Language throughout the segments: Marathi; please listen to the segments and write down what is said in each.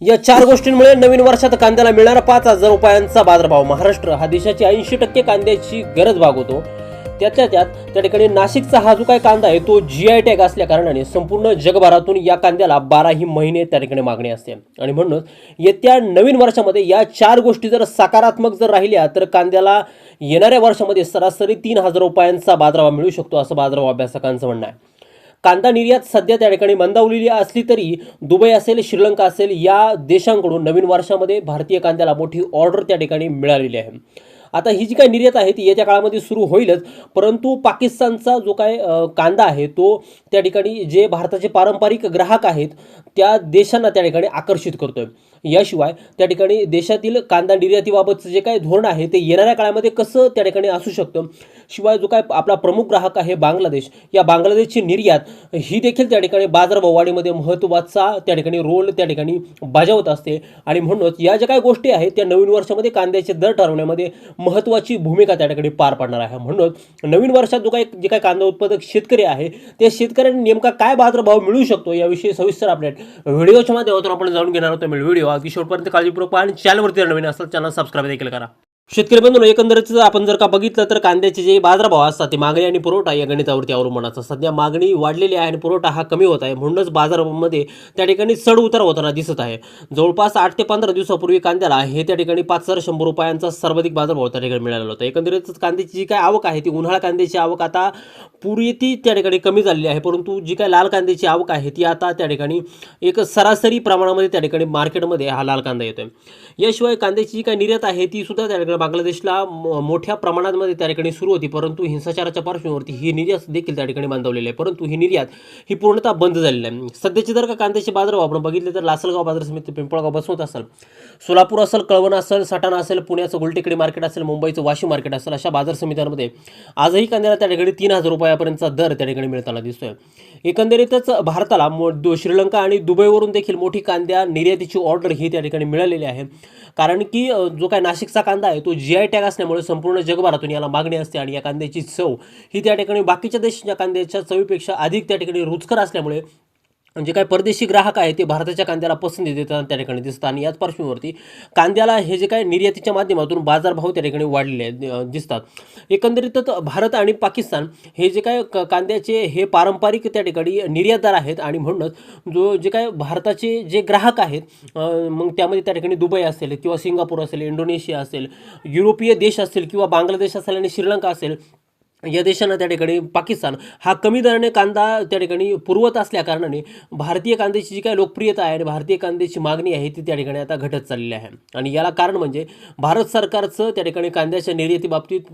या चार गोष्टींमुळे नवीन वर्षात कांद्याला मिळणारा पाच हजार रुपयांचा बाजारभाव. महाराष्ट्र हा देशाची ऐंशी टक्के कांद्याची गरज भागवतो. त्यातल्या त्यात त्या ठिकाणी नाशिकचा हा जो काय कांदा आहे तो जी आय टॅग असल्या कारणाने संपूर्ण जगभरातून या कांद्याला बाराही महिने त्या ठिकाणी मागणी असते. आणि म्हणूनच येत्या नवीन वर्षामध्ये या चार गोष्टी जर सकारात्मक जर राहिल्या तर कांद्याला येणाऱ्या वर्षामध्ये सरासरी तीन हजार रुपयांचा बाजारभाव मिळू शकतो असं बाजारभाव अभ्यासकांचं म्हणणं आहे. कांदा निर्यात सध्या त्या ठिकाणी मंदावलेली असली तरी दुबई असेल श्रीलंका असेल या देशांकडून नवीन वर्षामध्ये भारतीय कांद्याला मोठी ऑर्डर त्या ठिकाणी मिळालेली आहे. आता ही जी काय निर्यात आहे ती येत्या काळामध्ये सुरू होईलच. परंतु पाकिस्तानचा जो काय कांदा आहे तो त्या ठिकाणी जे भारताचे पारंपरिक ग्राहक आहेत त्या देशांना त्या ठिकाणी आकर्षित करतोय. याशिवाय त्या ठिकाणी देशातील कांदा निर्यातीबाबतचं जे काही धोरण आहे ते येणाऱ्या काळामध्ये कसं त्या ठिकाणी असू शकतं? शिवाय जो काय आपला प्रमुख ग्राहक आहे बांगलादेश या बांगलादेशची निर्यात ही देखील त्या ठिकाणी बाजारभवाडीमध्ये महत्त्वाचा त्या ठिकाणी रोल त्या ठिकाणी बजावत असते. आणि म्हणूनच या ज्या काही गोष्टी आहेत त्या नवीन वर्षामध्ये कांद्याचे दर ठरवण्यामध्ये महत्त्वाची भूमिका त्या ठिकाणी पार पाडणार आहे. म्हणून नवीन वर्षात जो काही जे काही कांदा उत्पादक शेतकरी आहे त्या शेतकऱ्यांनी नेमका काय बाजारभाव मिळू शकतो याविषयी सविस्तर अपडेट व्हिडिओच्या माध्यमातून आपण जाणून घेणार होतो व्हिडिओ. अगदी शेवटपर्यंत काळजीपूर्वक पहा आणि चॅनलवरती नवीन असेल चॅनल सबस्क्राईब देखील करा. शेतकरी बंधून एकंदरीत आपण जर का बघितलं तर कांद्याचे जे बाजारभाव असतात ते मागणी आणि पुरवठा या गणितावरती अवलंबून असतात. सध्या मागणी वाढलेली आहे आणि पुरवठा हा कमी होत आहे. म्हणूनच बाजारामध्ये त्या ठिकाणी चढ उतार होताना दिसत आहे. जवळपास आठ ते पंधरा दिवसापूर्वी कांद्याला हे त्या ठिकाणी पाच हजार शंभर रुपयांचा सर्वाधिक बाजारभाव त्या ठिकाणी मिळालेला होता. एकंदरीतच कांद्याची जी काय आवक आहे ती उन्हाळा कांद्याची आवक आता पुरी ती त्या ठिकाणी कमी झालेली आहे. परंतु जी काय लाल कांद्याची आवक आहे ती आता त्या ठिकाणी एक सरासरी प्रमाणामध्ये त्या ठिकाणी मार्केटमध्ये हा लाल कांदा येतोय. याशिवाय कांद्याची जी काही निर्यात आहे ती सुद्धा त्या ठिकाणी बांगलादेशला मोठ्या प्रमाणामध्ये त्या ठिकाणी सुरू होती. परंतु हिंसाचाराच्या पार्श्वभूमीवरती ही निर्यात देखील त्या ठिकाणी बांधवलेली आहे. परंतु ही निर्यात ही पूर्णतः बंद झालेली आहे. सध्याचे जर का कांद्याचे बाजार आपण बघितले तर लासलगाव बाजार समिती पिंपळगाव बसवत असेल सोलापूर असेल कळवण असेल सटाणा असेल पुण्याचं गुलटेकडी मार्केट असेल मुंबईचं वाशी मार्केट असेल अशा बाजार समित्यांमध्ये आजही कांद्याला त्या ठिकाणी तीन हजार रुपयापर्यंतचा दर त्या ठिकाणी मिळताना दिसतोय. एकंदरीतच भारताला मो- श्रीलंका आणि दुबईवरून देखील मोठी कांद्या निर्यातीची ऑर्डर ही त्या ठिकाणी मिळालेली आहे. कारण की जो काय नाशिकचा कांदा आहे तो जी आय टॅग असल्यामुळे संपूर्ण जगभरातून याला मागणी असते आणि या कांद्याची चव ही त्या ठिकाणी बाकीच्या देशाच्या कांद्याच्या चवीपेक्षा अधिक त्या ठिकाणी रुचकर असल्यामुळे म्हणजे जे काही परदेशी ग्राहक आहे ते भारताच्या कांद्याला पसंती देताना त्या ठिकाणी दिसतात. आणि याच पार्श्वभूमीवरती कांद्याला हे जे काय निर्यातीच्या माध्यमातून बाजारभाव त्या ठिकाणी वाढलेले आहेत, दिसतात. एकंदरीतच भारत आणि पाकिस्तान हे जे काय क- कांद्याचे हे पारंपरिक त्या ठिकाणी निर्यातदार आहेत. आणि म्हणूनच जो जे काय भारताचे जे ग्राहक आहेत मग त्यामध्ये त्या ठिकाणी दुबई असेल किंवा सिंगापूर असेल इंडोनेशिया असेल युरोपीय देश असतील किंवा बांगलादेश असेल आणि श्रीलंका असेल या देशांना त्या ठिकाणी पाकिस्तान हा कमी दराने कांदा त्या ठिकाणी पुरवत असल्या कारणाने भारतीय कांद्याची जी काही लोकप्रियता आहे आणि भारतीय कांद्याची मागणी आहे ती त्या ठिकाणी आता घटत चाललेली आहे. आणि याला कारण म्हणजे भारत सरकारचं त्या ठिकाणी कांद्याच्या निर्यातीबाबतीत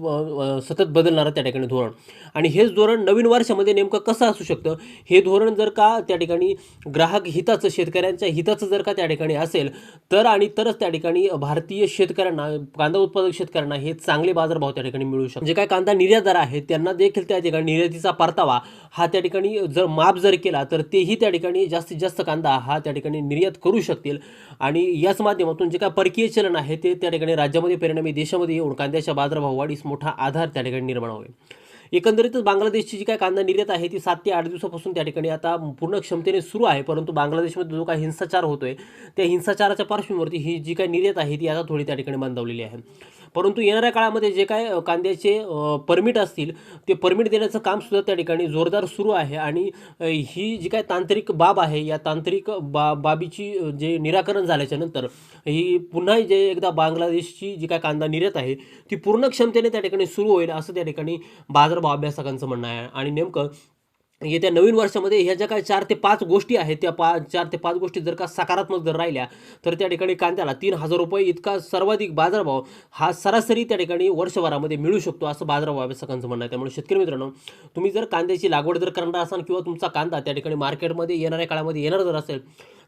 सतत बदलणारं त्या ठिकाणी धोरण. आणि हेच धोरण नवीन वर्षामध्ये नेमकं कसं असू शकतं? हे धोरण जर का त्या ठिकाणी ग्राहक हिताचं शेतकऱ्यांच्या हिताचं जर का त्या ठिकाणी असेल तर आणि तरच त्या ठिकाणी भारतीय शेतकऱ्यांना कांदा उत्पादक शेतकऱ्यांना हे चांगले बाजारभाव त्या ठिकाणी मिळू शकतात. जे काय कांदा निर्यातदार आहेत त्यांना देखील त्या ठिकाणी निर्यातीचा परतावा हा त्या ठिकाणी जर माफ जर केला तर तेही त्या ठिकाणी जास्तीत जास्त कांदा हा त्या ठिकाणी निर्यात करू शकतील. आणि याच माध्यमातून जे काय परकीय चलन आहे ते त्या ठिकाणी राज्यामध्ये परिणामी देशामध्ये येऊन कांद्याच्या बाजारभाव वाढीस मोठा आधार त्या ठिकाणी निर्माण होईल. एकंदरीतच बांगलादेशची जी काय कांदा निर्यात आहे ती सात ते आठ दिवसापासून त्या ठिकाणी आता पूर्ण क्षमतेने सुरू आहे परंतु बांगलादेशमध्ये जो काही हिंसाचार होतोय त्या हिंसाचाराच्या पार्श्वभूमीवरती ही जी काय निर्यात आहे ती आता थोडी त्या ठिकाणी मंदावलेली आहे. परंतु येणाऱ्या काळामध्ये जे काय कांद्याचे परमिट असतील ते परमिट देण्याचं काम सुद्धा त्या ठिकाणी जोरदार सुरू आहे आणि ही जी काय तांत्रिक बाब आहे या तांत्रिक बा बाबीची जे निराकरण झाल्याच्यानंतर ही पुन्हा जे एकदा बांगलादेशची जी काय कांदा निर्यात आहे ती पूर्ण क्षमतेने त्या ठिकाणी सुरू होईल असं त्या ठिकाणी बाजारभाव अभ्यासकांचं म्हणणं आहे. आणि नेमकं येत्या नवीन वर्षामध्ये ह्या ज्या काही चार ते पाच गोष्टी आहेत त्या पा चार ते पाच गोष्टी जर का सकारात्मक जर राहिल्या तर त्या ठिकाणी कांद्याला तीन हजार रुपये इतका सर्वाधिक बाजारभाव हा सरासरी त्या ठिकाणी वर्षभरामध्ये मिळू शकतो असं बाजारभाव अभ्यासकांचं म्हणणं आहे. त्यामुळे शेतकरी मित्रांनो तुम्ही जर कांद्याची लागवड जर करणार असाल किंवा तुमचा कांदा त्या ठिकाणी मार्केटमध्ये येणाऱ्या काळामध्ये येणार जर असेल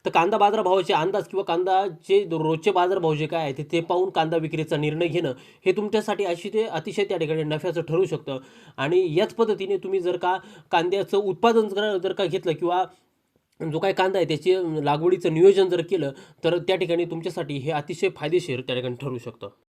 तर कांदा बाजारभावाचे अंदाज किंवा कांदाचे रोजचे बाजारभाव जे काय आहे ते- ते पाहून कांदा विक्रीचा निर्णय घेणं हे तुमच्यासाठी अशी ते अतिशय त्या ठिकाणी नफ्याचं ठरू शकतं. आणि याच पद्धतीने तुम्ही जर का कांद्याचं उत्पादन जर जर का घेतलं किंवा जो काय कांदा आहे त्याचे लागवडीचं नियोजन जर केलं तर त्या ठिकाणी तुमच्यासाठी हे अतिशय फायदेशीर त्या ठिकाणी ठरू शकतं.